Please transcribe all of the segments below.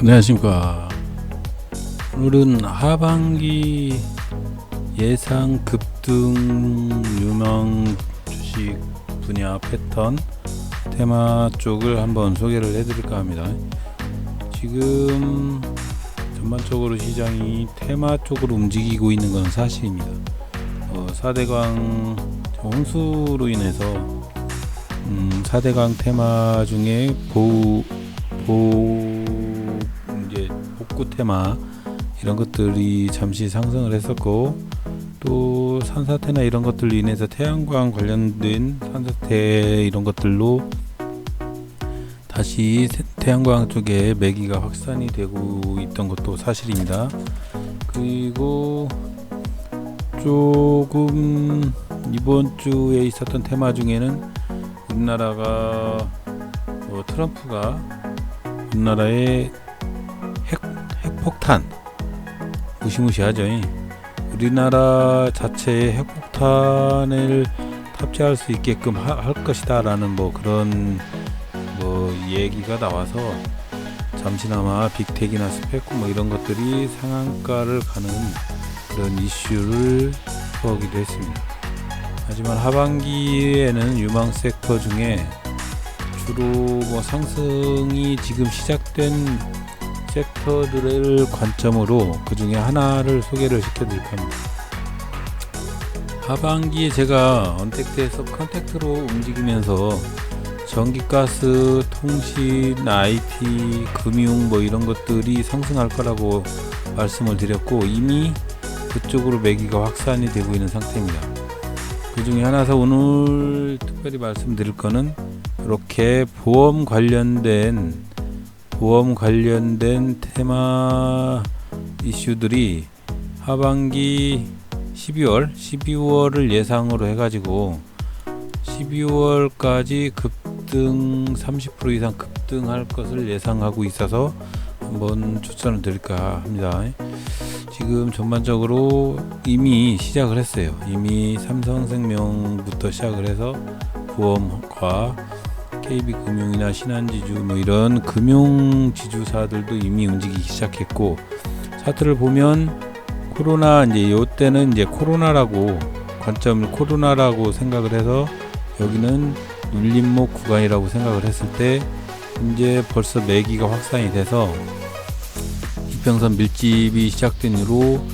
안녕하십니까. 오늘은 하반기 예상 급등 유망 주식 분야 패턴 테마 쪽을 한번 소개를 해드릴까 합니다. 지금 전반적으로 시장이 테마 쪽으로 움직이고 있는 건 사실입니다. 어, 4대강 홍수로 인해서 음, 4대강 테마 중에 보호 보 이제 복구 테마 이런 것들이 잠시 상승을 했었고 또 산사태나 이런 것들로 인해서 태양광 관련된 산사태 이런 것들로 다시 세- 태양광 쪽에 매기가 확산이 되고 있던 것도 사실입니다. 그리고 조금 이번 주에 있었던 테마 중에는 우리나라가 어, 트럼프가 우리나라의 핵, 핵폭탄 무시무시하죠. 이. 우리나라 자체의 핵폭탄을 탑재할 수 있게끔 하, 할 것이다라는 뭐 그런 뭐 얘기가 나와서 잠시나마 빅텍이나 스펙 뭐 이런 것들이 상한가를 가는 그런 이슈를 보기도 했습니다. 하지만 하반기에는 유망 섹터 중에 주로 뭐 상승이 지금 시작된 섹터들을 관점으로 그 중에 하나를 소개를 시켜드릴 겁니다. 하반기에 제가 언택트에서 컨택트로 움직이면서 전기가스, 통신, IT, 금융 뭐 이런 것들이 상승할 거라고 말씀을 드렸고 이미 그쪽으로 매기가 확산이 되고 있는 상태입니다. 그 중에 하나서 오늘 특별히 말씀드릴 거는 이렇게 보험 관련된 보험 관련된 테마 이슈들이 하반기 12월, 12월을 예상으로 해가지고 12월까지 급등 30% 이상 급등할 것을 예상하고 있어서 한번 추천을 드릴까 합니다. 지금 전반적으로 이미 시작을 했어요. 이미 삼성생명부터 시작을 해서 보험과 KB금융이나 신한지주 뭐 이런 금융지주사들도 이미 움직이기 시작했고 차트를 보면 코로나 이제 요 때는 이제 코로나라고 관점을 코로나라고 생각을 해서 여기는 눌림목 구간이라고 생각을 했을 때 이제 벌써 매기가 확산이 돼서 이평선 밀집이 시작된 이후로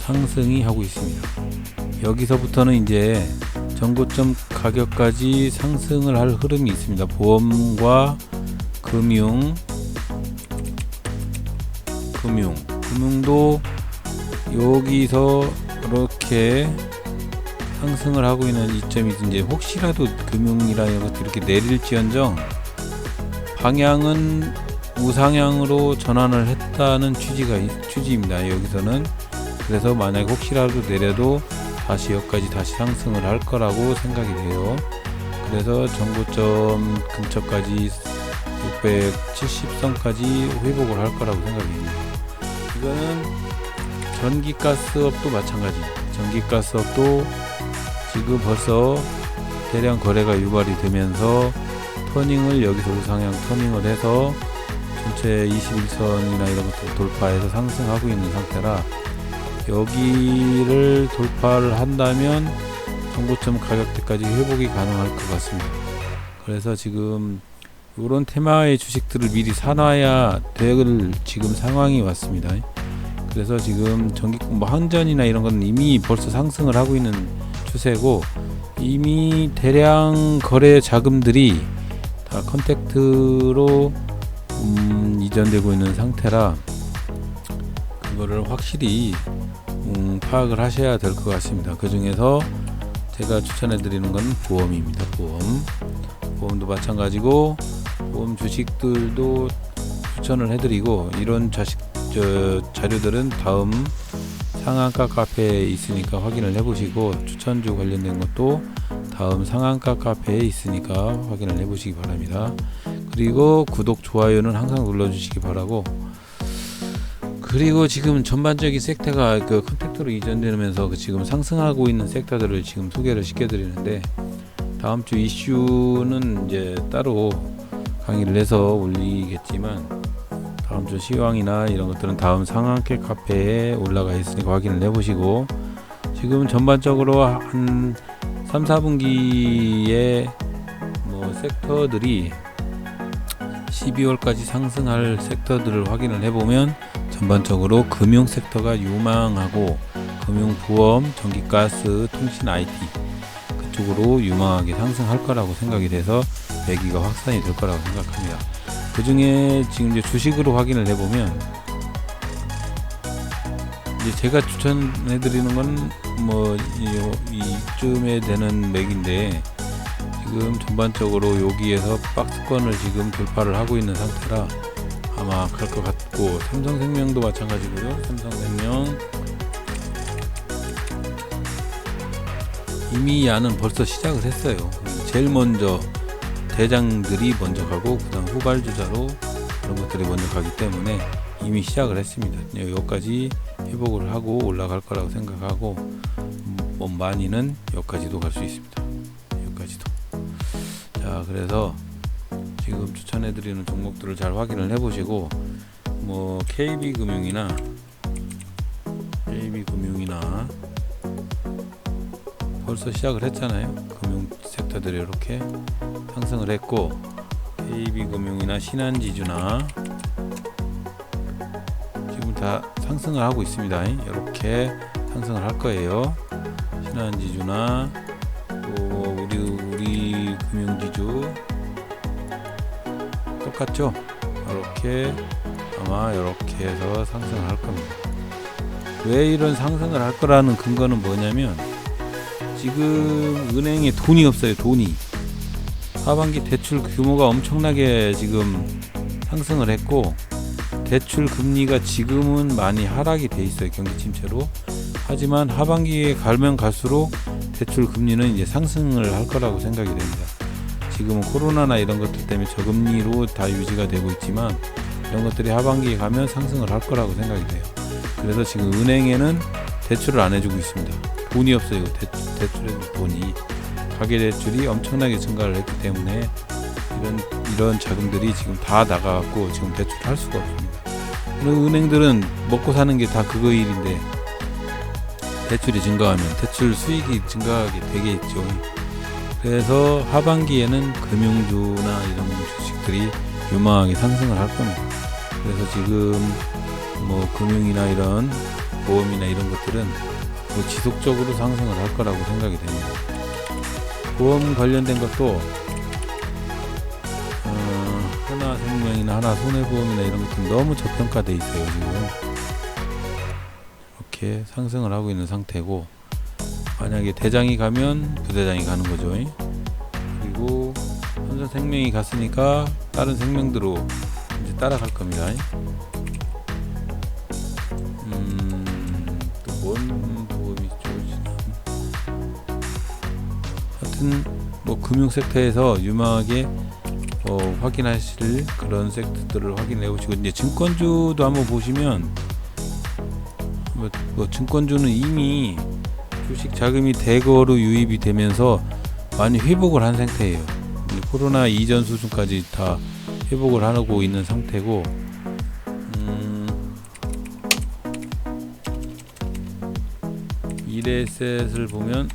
상승이 하고 있습니다. 여기서부터는 이제 전고점 가격까지 상승을 할 흐름이 있습니다. 보험과 금융, 금융, 금융도 여기서 이렇게 상승을 하고 있는 이점이 이제 혹시라도 금융이라는 것도 이렇게 내릴지언정 방향은 우상향으로 전환을 했다는 취지가 있- 취지입니다. 여기서는 그래서 만약 혹시라도 내려도 다시 여기까지 다시 상승을 할 거라고 생각이 돼요. 그래서 정고점 근처까지 670선까지 회복을 할 거라고 생각이 됩니다. 이거는 전기가스업도 마찬가지. 전기가스업도 지금 벌써 대량 거래가 유발이 되면서 터닝을 여기서 우상향 터닝을 해서 전체 21선이나 이런 것들 돌파해서 상승하고 있는 상태라 여기를 돌파를 한다면 정고점 가격대까지 회복이 가능할 것 같습니다. 그래서 지금 이런 테마의 주식들을 미리 사놔야 될 지금 상황이 왔습니다. 그래서 지금 전기 뭐 항전이나 이런 건 이미 벌써 상승을 하고 있는 추세고 이미 대량 거래 자금들이 다 컨택트로 음, 이전되고 있는 상태라 그거를 확실히 음, 파악을 하셔야 될 것 같습니다. 그 중에서 제가 추천해 드리는 건 보험입니다. 보험. 보험도 마찬가지고 보험 주식들도 추천을 해 드리고 이런 자식 저 자료들은 다음 상한가 카페에 있으니까 확인을 해 보시고 추천주 관련된 것도 다음 상한가 카페에 있으니까 확인을 해 보시기 바랍니다. 그리고 구독 좋아요는 항상 눌러 주시기 바라고 그리고 지금 전반적인 섹터가 그 컨택트로 이전되면서 그 지금 상승하고 있는 섹터들을 지금 소개를 시켜드리는데 다음 주 이슈는 이제 따로 강의를 해서 올리겠지만 다음 다음주 시황이나 이런 것들은 다음 상한계 카페에 올라가 있으니까 확인을 해보시고 지금 전반적으로 한 3, 4분기에 뭐 섹터들이 12월까지 상승할 섹터들을 확인을 해보면 전반적으로 금융 섹터가 유망하고 금융 보험, 전기가스, 통신 IT 그쪽으로 유망하게 상승할 거라고 생각이 돼서 매기가 확산이 될 거라고 생각합니다. 그 중에 지금 이제 주식으로 확인을 해보면 이제 제가 추천해 드리는 건 뭐 이쯤에 되는 맥인데 지금 전반적으로 여기에서 박스권을 지금 돌파를 하고 있는 상태라 아마 그럴 것 같고 삼성생명도 마찬가지고요. 삼성생명 이미 야는 벌써 시작을 했어요. 제일 먼저 대장들이 먼저 가고 그다음 후발주자로 그런 것들이 먼저 가기 때문에 이미 시작을 했습니다. 여기까지 회복을 하고 올라갈 거라고 생각하고 음, 뭐 많이는 여기까지도 갈 수 있습니다. 그래서 지금 추천해드리는 종목들을 잘 확인을 해보시고 뭐 KB금융이나 KB금융이나 벌써 시작을 했잖아요. 금융 섹터들이 이렇게 상승을 했고 KB금융이나 신한지주나 지금 다 상승을 하고 있습니다. 이렇게 상승을 할 거예요. 신한지주나 또 우리 우리 금융지주 똑같죠? 이렇게 아마 이렇게 해서 상승을 할 겁니다. 왜 이런 상승을 할 거라는 근거는 뭐냐면 지금 은행에 돈이 없어요. 돈이 하반기 대출 규모가 엄청나게 지금 상승을 했고 대출 금리가 지금은 많이 하락이 돼 있어요. 경기 침체로. 하지만 하반기에 가면 갈수록 대출 금리는 이제 상승을 할 거라고 생각이 됩니다. 지금은 코로나나 이런 것들 때문에 저금리로 다 유지가 되고 있지만 이런 것들이 하반기에 가면 상승을 할 거라고 생각이 돼요. 그래서 지금 은행에는 대출을 안 해주고 있습니다. 돈이 없어요. 대, 대출에 돈이 가계 대출이 엄청나게 증가를 했기 때문에 이런 이런 자금들이 지금 다 나가갖고 지금 대출을 할 수가 없습니다. 은행들은 먹고 사는 게 다 그거 일인데 대출이 증가하면 대출 수익이 증가하게 되겠죠. 그래서 하반기에는 금융주나 이런 주식들이 유망하게 상승을 할 겁니다. 그래서 지금 뭐 금융이나 이런 보험이나 이런 것들은 뭐 지속적으로 상승을 할 거라고 생각이 됩니다. 보험 관련된 것도 어, 하나생명이나 하나손해보험이나 이런 것들은 너무 저평가돼 있어요 지금 이렇게 상승을 하고 있는 상태고 만약에 대장이 가면 부대장이 가는 거죠. 그리고 현선생명이 갔으니까 다른 생명들로 이제 따라갈 겁니다. 음, 뭐 금융 섹터에서 유망하게 어, 확인하실 그런 섹터들을 확인해 보시고 이제 증권주도 한번 보시면 뭐, 뭐 증권주는 이미 주식 자금이 대거로 유입이 되면서 많이 회복을 한 상태예요. 이 코로나 이전 수준까지 다 회복을 하고 있는 상태고 음, 미래셋을 보면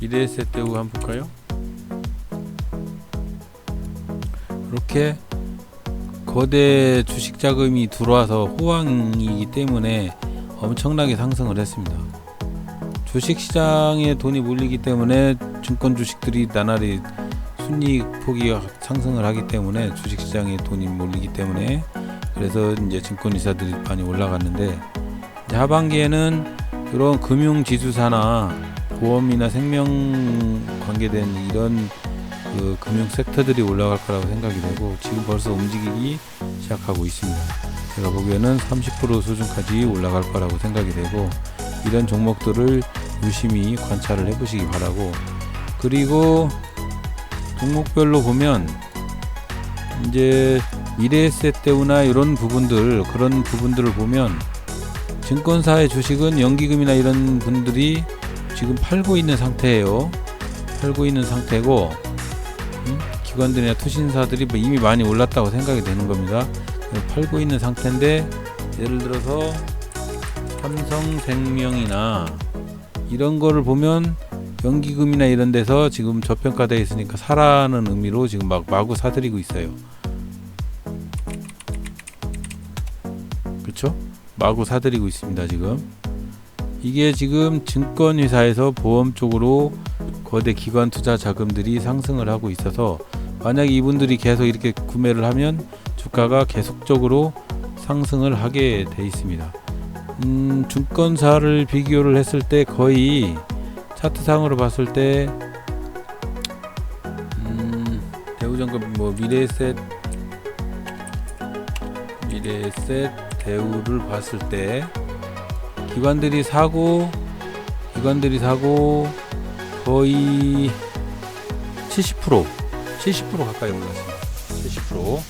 미래셋 대우 한번 볼까요? 이렇게 거대 주식 자금이 들어와서 호황이기 때문에 엄청나게 상승을 했습니다. 주식 시장에 돈이 몰리기 때문에 증권 주식들이 나날이 순이익 폭이 상승을 하기 때문에 주식 시장에 돈이 몰리기 때문에 그래서 이제 증권 이사들이 많이 올라갔는데 하반기에는 이런 금융 지주사나 보험이나 생명 관계된 이런 그 금융 섹터들이 올라갈 거라고 생각이 되고 지금 벌써 움직이기 시작하고 있습니다. 제가 보기에는 30% 수준까지 올라갈 거라고 생각이 되고 이런 종목들을 유심히 관찰을 해보시기 바라고 그리고 종목별로 보면 이제 미래에셋 대우나 이런 부분들 그런 부분들을 보면 증권사의 주식은 연기금이나 이런 분들이 지금 팔고 있는 상태예요. 팔고 있는 상태고 기관들이나 투신사들이 뭐 이미 많이 올랐다고 생각이 되는 겁니다. 팔고 있는 상태인데 예를 들어서 삼성생명이나 이런 거를 보면 연기금이나 이런 데서 지금 저평가되어 있으니까 사라는 의미로 지금 막 마구 사들이고 있어요. 그렇죠? 마구 사들이고 있습니다 지금. 이게 지금 증권회사에서 보험 쪽으로 거대 기관 투자 자금들이 상승을 하고 있어서 만약 이분들이 계속 이렇게 구매를 하면 주가가 계속적으로 상승을 하게 돼 있습니다. 음, 증권사를 비교를 했을 때 거의 차트상으로 봤을 때 음, 대우증권 뭐 미래에셋 미래에셋 대우를 봤을 때 기관들이 사고 기관들이 사고 거의 70% 70% 가까이 올랐습니다. 70%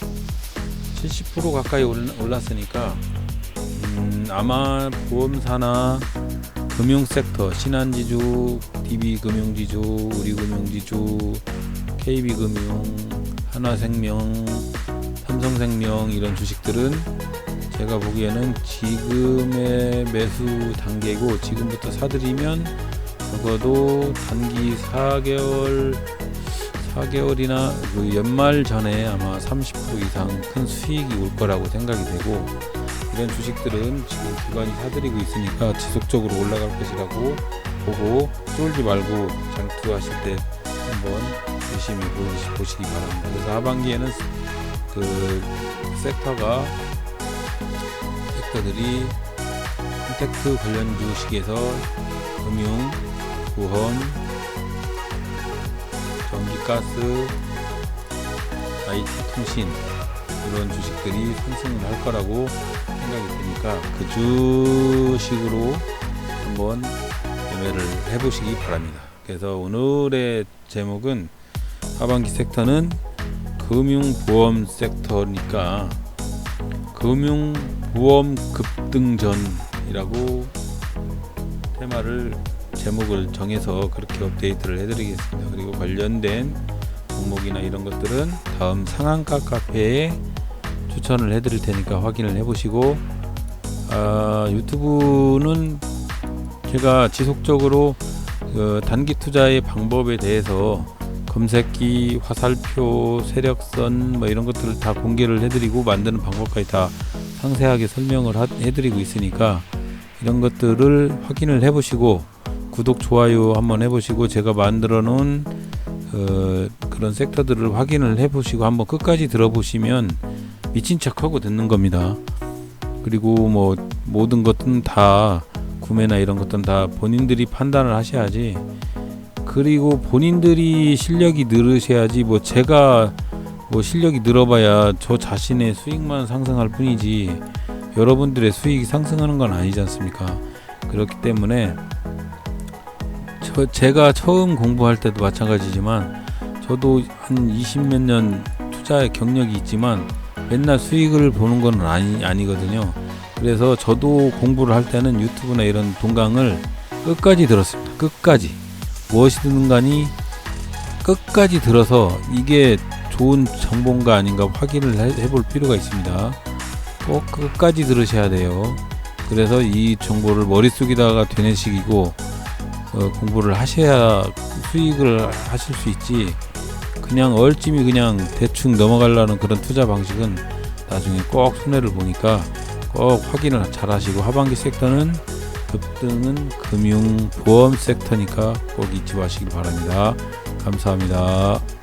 70% 가까이 올- 올랐으니까 음, 아마 보험사나 금융 섹터 신한지주, DB금융지주, 우리금융지주, KB금융, 하나생명, 삼성생명 이런 주식들은 제가 보기에는 지금의 매수 단계고 지금부터 사들이면 적어도 단기 4개월 4개월이나 그 연말 전에 아마 30% 이상 큰 수익이 올 거라고 생각이 되고 이런 주식들은 지금 기관이 사들이고 있으니까 지속적으로 올라갈 것이라고 보고 쫄지 말고 장투하실 때 한번 열심히 보시- 보시기 바랍니다. 그래서 하반기에는 그 섹터가 섹터들이 콘택트 관련 주식에서 금융, 보험, 가스, IT 통신 이런 주식들이 상승을 할 거라고 생각이 드니까 그 주식으로 한번 매매를 해보시기 바랍니다. 그래서 오늘의 제목은 하반기 섹터는 금융보험 섹터니까 금융보험 급등전이라고 테마를 제목을 정해서 그렇게 업데이트를 해드리겠습니다. 그리고 관련된 종목이나 이런 것들은 다음 상한가 카페에 추천을 해드릴 테니까 확인을 해보시고 아, 유튜브는 제가 지속적으로 그 단기 투자의 방법에 대해서 검색기, 화살표, 세력선 뭐 이런 것들을 다 공개를 해드리고 만드는 방법까지 다 상세하게 설명을 하- 해드리고 있으니까 이런 것들을 확인을 해보시고 구독, 좋아요 한번 해보시고 제가 만들어 놓은 어, 그런 섹터들을 확인을 해보시고 한번 끝까지 들어보시면 미친 척하고 듣는 겁니다. 그리고 뭐 모든 것은 다 구매나 이런 것들은 다 본인들이 판단을 하셔야지. 그리고 본인들이 실력이 늘으셔야지 뭐 제가 뭐 실력이 늘어봐야 저 자신의 수익만 상승할 뿐이지 여러분들의 수익이 상승하는 건 아니지 않습니까? 그렇기 때문에 저 제가 처음 공부할 때도 마찬가지지만 저도 한 20 몇 년 투자 경력이 있지만 맨날 수익을 보는 건 아니 아니거든요. 그래서 저도 공부를 할 때는 유튜브나 이런 동강을 끝까지 들었습니다. 끝까지 무엇이든 간이 끝까지 들어서 이게 좋은 정보인가 아닌가 확인을 해- 해볼 필요가 있습니다. 꼭 끝까지 들으셔야 돼요. 그래서 이 정보를 머릿속에다가 되뇌시키고 어, 공부를 하셔야 수익을 하실 수 있지. 그냥 얼찜이 그냥 대충 넘어가려는 그런 투자 방식은 나중에 꼭 손해를 보니까 꼭 확인을 잘 하시고 하반기 섹터는 급등은 금융 보험 섹터니까 꼭 잊지 마시길 바랍니다. 감사합니다.